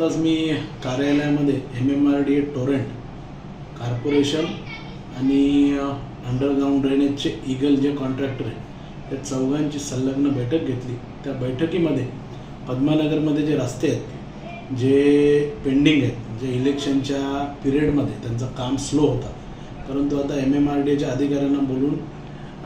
आत्ताच मी कार्यालयामध्ये M M R D A Torrent corporation आणि अंडरग्राऊंड ड्रेनेजचे इगल जे कॉन्ट्रॅक्टर आहे त्या चौघांची संलग्न बैठक घेतली. त्या बैठकीमध्ये पद्मानगरमध्ये जे रस्ते आहेत जे पेंडिंग आहेत जे इलेक्शनच्या पिरियडमध्ये त्यांचं काम स्लो होतं. परंतु आता एम एम आर डी एच्या अधिकाऱ्यांना बोलून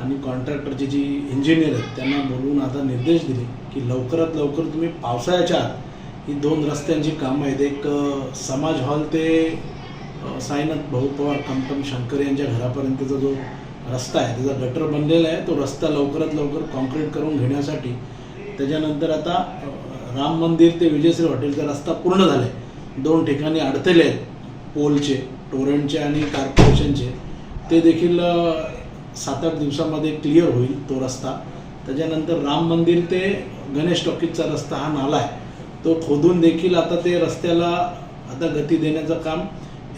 आणि कॉन्ट्रॅक्टरची जी इंजिनियर आहेत त्यांना बोलून आता निर्देश दिले की लवकरात लवकर तुम्ही पावसाळ्याच्या आत ही दोन रस्त्यांची कामं आहेत. एक समाज हॉल ते साईनाथ भाऊ पवार कमटम शंकर यांच्या घरापर्यंतचा जो रस्ता आहे त्याचा गटर बनलेला आहे. तो रस्ता लवकरात लवकर कॉन्क्रीट करून घेण्यासाठी त्याच्यानंतर आता राम मंदिर ते विजयश्री हॉटेलचा रस्ता पूर्ण झाला आहे दोन ठिकाणी अडथळे आहेत. पोलचे टोरेंटचे आणि कार्पोरेशनचे. ते देखील सात आठ दिवसामध्ये क्लिअर होईल तो रस्ता. त्याच्यानंतर राम मंदिर ते गणेश टॉकीजचा रस्ता हा नाला आहे. तो खोदून देखील आता ते रस्त्याला आता गती देण्याचं काम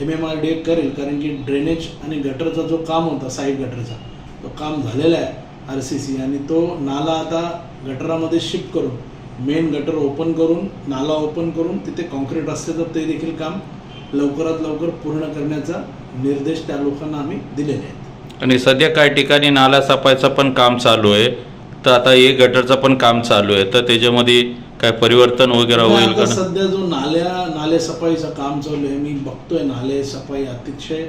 M M R D A करेल कारण की ड्रेनेज आणि गटरचा जो काम होता साईड गटरचा तो काम झालेला आहे आर सी सी आणि तो नाला आता गटरामध्ये शिफ्ट करून मेन गटर ओपन करून नाला ओपन करून तिथे कॉन्क्रीट रस्त्याचं ते देखील काम लवकरात लवकर पूर्ण करण्याचा निर्देश त्या लोकांना आम्ही दिलेले आहेत. आणि सध्या काही ठिकाणी नाला सफाईचं पण काम चालू आहे. तर आता हे गटरचं पण काम चालू आहे. तर त्याच्यामध्ये काय परिवर्तन वगैरे होईल आता का सध्या जो नाल्या नाले सफाईचं काम चालू आहे मी बघतोय नाले सफाई अतिशय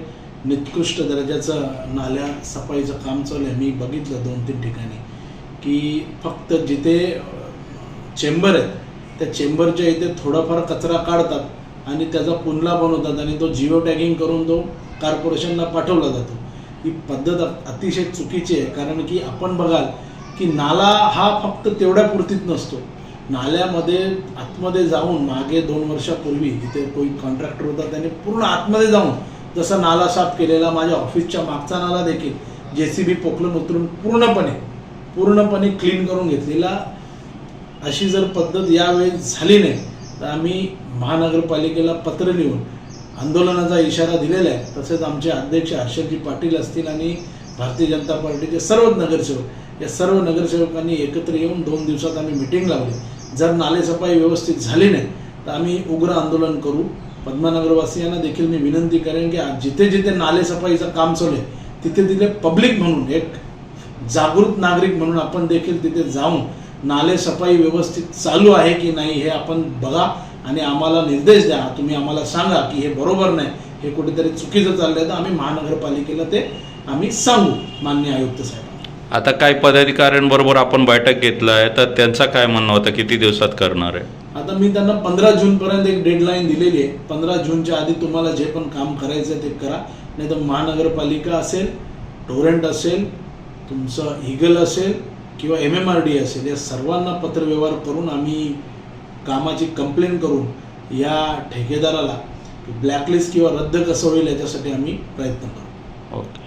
निकृष्ट दर्जाचं नाल्या सफाईचं काम चालू आहे. मी बघितलं दोन तीन ठिकाणी की फक्त जिथे चेंबर आहेत त्या चेंबरच्या इथे थोडाफार कचरा काढतात आणि त्याचा पुनला बनवतात आणि तो जिओ टॅगिंग करून तो कॉर्पोरेशनला पाठवला जातो. ही पद्धत अतिशय चुकीची आहे कारण की आपण बघाल की नाला हा फक्त तेवढ्या पुरतीच नसतो. नाल्यामध्ये आतमध्ये जाऊन मागे दोन वर्षापूर्वी तिथे कोणी कॉन्ट्रॅक्टर होता त्याने पूर्ण आतमध्ये जाऊन जसा नाला साफ केलेला माझ्या ऑफिसच्या मागचा नाला देखील जे सी बी पोकलम उतरून पूर्णपणे पूर्णपणे क्लीन करून घेतलेला. अशी जर पद्धत यावेळी झाली नाही तर आम्ही महानगरपालिकेला पत्र लिहून आंदोलनाचा इशारा दिलेला आहे. तसेच आमचे अध्यक्ष हर्षदजी पाटील असतील आणि भारतीय जनता पार्टीचे सर्व नगरसेवक या सर्व नगरसेवकांनी एकत्र येऊन दोन दिवसात आम्ही मिटिंग लावली. जर नालेसफाई व्यवस्थित झाली नाही तर आम्ही उग्र आंदोलन करू. पद्मानगरवासियांना देखील मी विनंती करेन की आज जिथे जिथे नालेसफाईचं काम चालू आहे तिथे तिथे पब्लिक म्हणून एक जागृत नागरिक म्हणून आपण देखील तिथे जाऊन नाले सफाई व्यवस्थित चालू आहे की नाही हे आपण बघा आणि आम्हाला निर्देश द्या. तुम्ही आम्हाला सांगा की हे बरोबर नाही हे कुठेतरी चुकीचं चाललं आहे तर आम्ही महानगरपालिकेला ते आम्ही सांगू मान्य आयुक्त साहेब. आता काही पदाधिकाऱ्यांबरोबर आपण बैठक घेतलं आहे तर त्यांचा काय म्हणणं होतं किती दिवसात करणार आहे? आता मी त्यांना पंधरा जूनपर्यंत एक डेडलाईन दिलेली आहे. पंधरा जूनच्या आधी तुम्हाला जे पण काम करायचं आहे ते करा. नाही तर महानगरपालिका असेल टोरेंट असेल तुमचं इगल असेल किंवा एम एम आर डी असेल या सर्वांना पत्रव्यवहार करून आम्ही कामाची कंप्लेंट करून या ठेकेदाराला ब्लॅकलिस्ट किंवा रद्द कसं होईल याच्यासाठी आम्ही प्रयत्न करू. ओके.